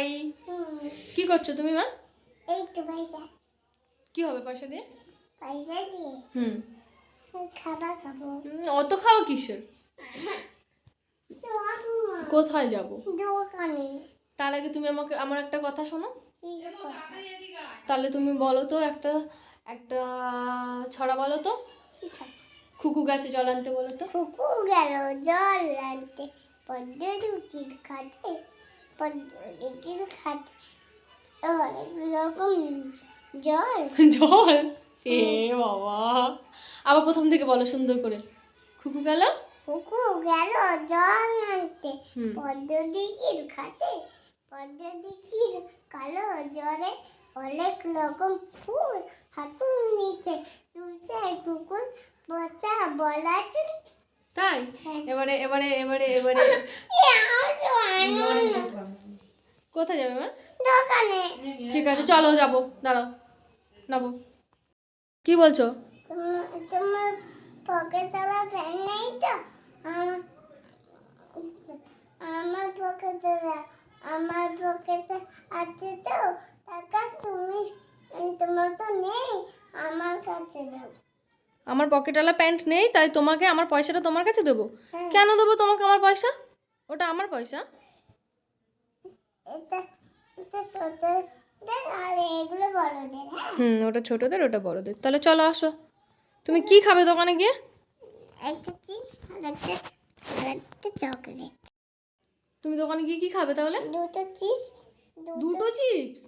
High হুম, কি করছ তুমি মা? এই তো পয়সা। কি হবে পয়সা দিয়ে? পয়সা দিয়ে? হুম। খাবার খাব। অত খাওয়া কিসের? কোথায় যাব? দোকানে। তার আগে তুমি আমাকে আমার একটা কথা শোনো। তাহলে তুমি বলো তো একটা একটা ছড়া বলো তো? খুকু গাছে জল আনতে বলো তো। কুকুর গেল জল আনতে। পদ্ম খাতে রুটির খাতে অনেক রকম জল। জল? এ বাবা। আবার প্রথম থেকে বলো সুন্দর করে। খুকু গেল? কুকুর গেল জল আনতে। পদ্ম দিঘির খাতে পদ্ম দিঘির কালো জলে অনেক রকম ফুল হাঁটুর নিচে তুলছে কুকুর বচা বলা তাই? হ্যাঁ। এবারে এবারে এবারে এবারে। কোথায় যাবে মা? দোকানে। ঠিক আছে চলো যাব দাঁড়াও নাবো কি বলছো? তোমার পকেটওয়ালা প্যান নেই তো? আমার- আমার পকেটে আমার পকেটে আছে তো? টাকা তুমি তোমার তো নেই আমার কাছে দাও আমার পকেটওয়ালা প্যান্ট নেই তাই তোমাকে আমার পয়সাটা তোমার কাছে দেবো। হ্যাঁ, কেন দেবো তোমাকে আমার পয়সা? ওটা আমার পয়সা। এটা এটা আর এগুলো বড়দের হ্যাঁ। হুম ওটা ছোটদের ওটা বড়দের। তাহলে চলো আসো। তুমি কি খাবে দোকানে গিয়ে? একটা চিপ আর একটা আর একটা চকলেট। তুমি দোকানে গিয়ে কি খাবে তাহলে? দুটো চিপস দুটো চিপস?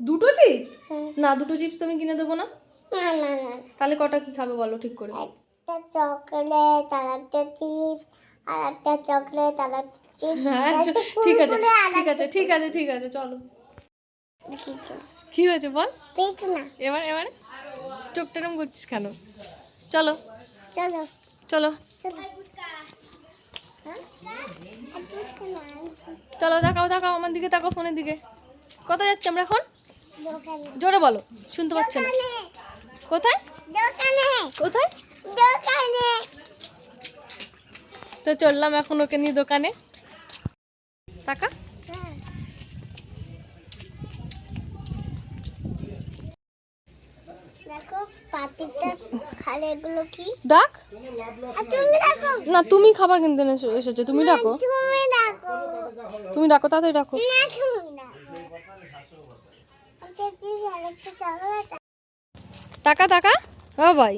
দুটো চিপস? না দুটো চিপস তুমি কিনে দেবো না না না না। তাহলে কটা কি খাবে বলো ঠিক করে। একটা চকলেট আর একটা চিপস আর একটা চকলেট আর হ্যাঁ ঠিক আছে ঠিক আছে ঠিক আছে ঠিক আছে চলো। কি হয়েছে বল? এবার এবারে? চোখটা এরম করছিস কেন? চলো। চলো। চলো। চলো। হ্যাঁ? আর চলো দেখাও দেখাও আমার দিকে তাকাও ফোনের দিকে। কোথায় যাচ্ছি আমরা এখন? জোরে বলো শুনতে পাচ্ছ না। কোথায়? কোথায়? দোকানে। তো চললাম এখন ওকে নিয়ে দোকানে। টাকা ডাক? না তুমি খাবার কিনতে এসেছ তুমি ডাকো। তুমি ডাকো। তাড়াতাড়ি ডাকো। টাকা টাকা? ও ভাই।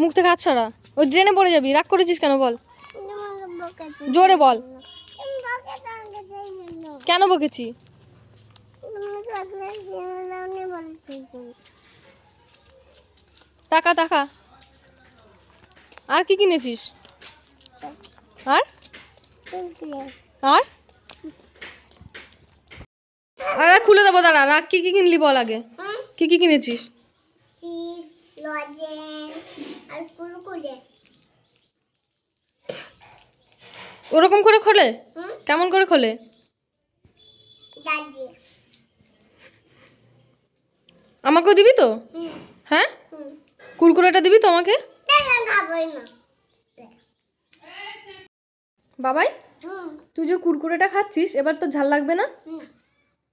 মুখ থেকে হাত সরা। ওই ড্রেনে পড়ে যাবি। রাগ করেছিস কেন বল? জোরে বল। কেন বকেছি? টাকা টাকা। আর কি কিনেছিস? আর? আর? আরে খুলে দেবো, দাঁড়া। রাগ কি কি কিনলি বল আগে? কি কি কিনেছিস? লজেন্স ওরকম করে খোলে? কেমন করে খোলে? আমাকেও দিবি তো? হ্যাঁ? কুরকুরেটা দিবি তো আমাকে? বাবাই তুই যে কুরকুরেটা খাচ্ছিস এবার তো ঝাল লাগবে না?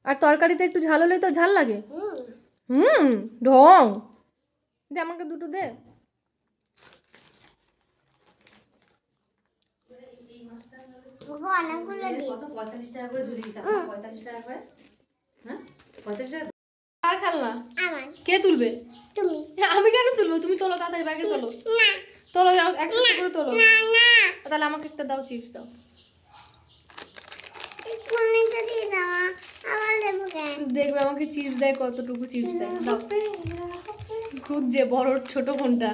আর তরকারিতে একটু ঝাল হলে তো ঝাল লাগে? হুম। হুম ঢং। দে আমাকে দুটো দে। খেলনা? কে তুলবে? তুমি। আমি কেন তুলবো? তুমি তোলো তাড়াতাড়ি ব্যাগে তোলো। তোলো যাও একটা করে তোলো। তাহলে আমাকে একটা দাও চিপস দাও। দেখবে আমাকে চিপস দেয় কতটুকু চিপস দেয়। খুঁজছে বড় ছোট কোনটা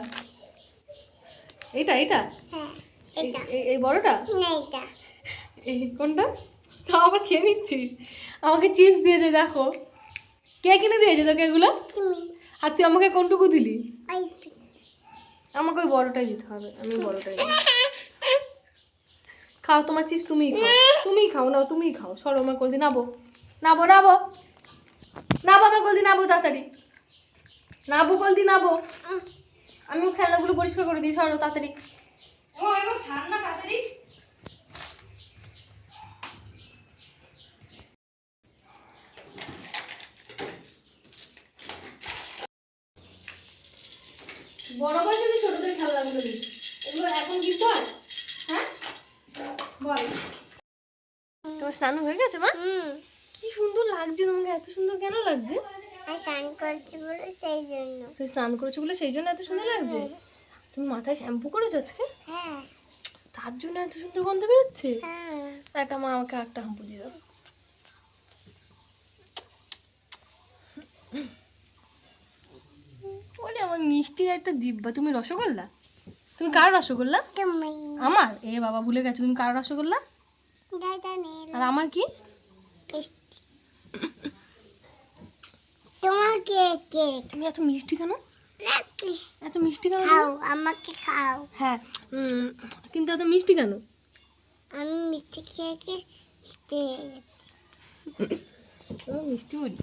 এইটা এইটা? হ্যাঁ এই- এটা এই- এই বড়টা? না এটা এই কোনটা? তাও আবার খেয়ে নিচ্ছিস? আমাকে চিপস দিয়েছে দেখো। কে কিনে দিয়েছে তোকে এগুলো? আর তুই আমাকে কোনটুকু দিলি? আমাকে ওই বড়টাই দিতে হবে আমি বড়টাই। খাও তোমার চিপস তুমিই খাও। তুমিই খাও নাও তুমিই খাও। সরো আমার কলদি নাবো। নাবো নাবো। নাবো আমার কলদি নাবো তাড়াতাড়ি। নাবো কলদি নাবো। উম, আমিও খেলনাগুলো পরিষ্কার করে দিই সরো তাড়াতাড়ি। ও এবং ছাড় না তাড়াতাড়ি। বড় বয়সে তুই ছোটদের খেলনাগুলো দিস। এগুলো এখন গিফট হয়। হ্যাঁ? বল। তোমার স্নান হয়ে গেছে মা? কি সুন্দর লাগছে তোমাকে এত সুন্দর কেন লাগছে? আর স্নান করছি বলে সেই জন্য। তুই স্নান করেছ বলে সেই জন্য এত সুন্দর লাগছে? তুমি মাথায় শ্যাম্পু করেছ আজকে? হ্যাঁ। তার জন্য এত সুন্দর গন্ধ বেরোচ্ছে? হ্যাঁ। একটা মা আমাকে একটা হাম্পু দিয়ে দাও বলে আমার মিষ্টির একটা দিব্যা তুমি রসগোল্লা? তুমি কার রসগোল্লা? আমার? এ বাবা ভুলে গেছো তুমি কার রসগোল্লা? আর আমার কি? মিষ্টি তুমি এত মিষ্টি কেন? এত মিষ্টি কেন খাও আমাকে খাও। হ্যাঁ কিন্তু এত মিষ্টি কেন? আমি মিষ্টি খেয়ে মিষ্টি মিষ্টি বলি।